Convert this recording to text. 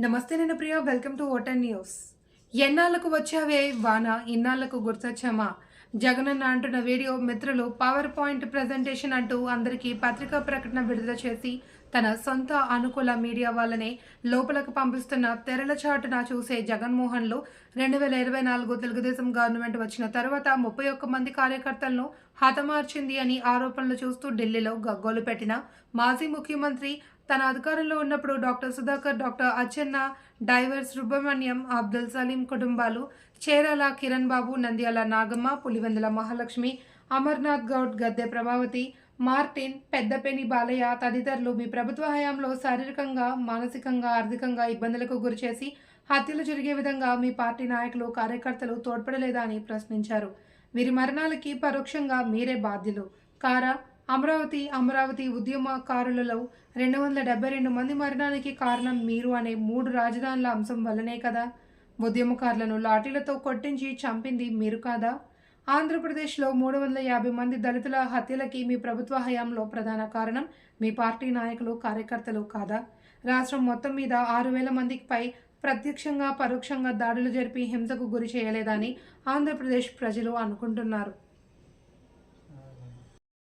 నమస్తే నేను Priya welcome to ఓటన్ న్యూస్ ఎన్నాళ్ళకు వచ్చావే వాన ఇన్నాళ్ళకు గుర్తొచ్చామా? జగనన్న అంటున్న వీడియో మిత్రులు పవర్ పాయింట్ ప్రజెంటేషన్ అంటూ అందరికీ పత్రికా ప్రకటన విడుదల చేసి తన సొంత అనుకూల మీడియా వాళ్ళనే లోపలకు పంపిస్తున్న తెరల చాటున చూసే జగన్మోహన్లు రెండు వేల ఇరవై నాలుగు తెలుగుదేశం గవర్నమెంట్ వచ్చిన తర్వాత ముప్పై ఒక్క మంది కార్యకర్తలను హతమార్చింది అని ఆరోపణలు చూస్తూ ఢిల్లీలో గగ్గోలు పెట్టిన మాజీ ముఖ్యమంత్రి తన అధికారంలో ఉన్నప్పుడు doctor Sudhakar doctor Atchanna driver Subrahmanyam Abdul Salim కుటుంబాలు చేరాల కిరణ్ బాబు నంద్యాల నాగమ్మ పులివెందుల మహాలక్ష్మి అమర్నాథ్ గౌడ్ గద్దె ప్రభావతి మార్టిన్ పెద్దపేని బాలయ్య తదితరులు మీ ప్రభుత్వ హయాంలో శారీరకంగా మానసికంగా ఆర్థికంగా ఇబ్బందులకు గురిచేసి హత్యలు జరిగే విధంగా మీ పార్టీ నాయకులు కార్యకర్తలు తోడ్పడలేదా అని ప్రశ్నించారు. వీరి మరణాలకి పరోక్షంగా మీరే బాధ్యులు. కారా అమరావతి అమరావతి ఉద్యమకారులలో రెండు వందల డెబ్బై రెండు మంది మరణానికి కారణం మీరు అనే మూడు రాజధానుల అంశం వల్లనే కదా? ఉద్యమకారులను లాఠీలతో కొట్టించి చంపింది మీరు కాదా? ఆంధ్రప్రదేశ్లో మూడు వందల యాభై మంది దళితుల హత్యలకి మీ ప్రభుత్వ హయాంలో ప్రధాన కారణం మీ పార్టీ నాయకులు కార్యకర్తలు కాదా? రాష్ట్రం మొత్తం మీద ఆరు వేల మందిపై ప్రత్యక్షంగా పరోక్షంగా దాడులు జరిపి హింసకు గురి చేయలేదని ఆంధ్రప్రదేశ్ ప్రజలు అనుకుంటున్నారు.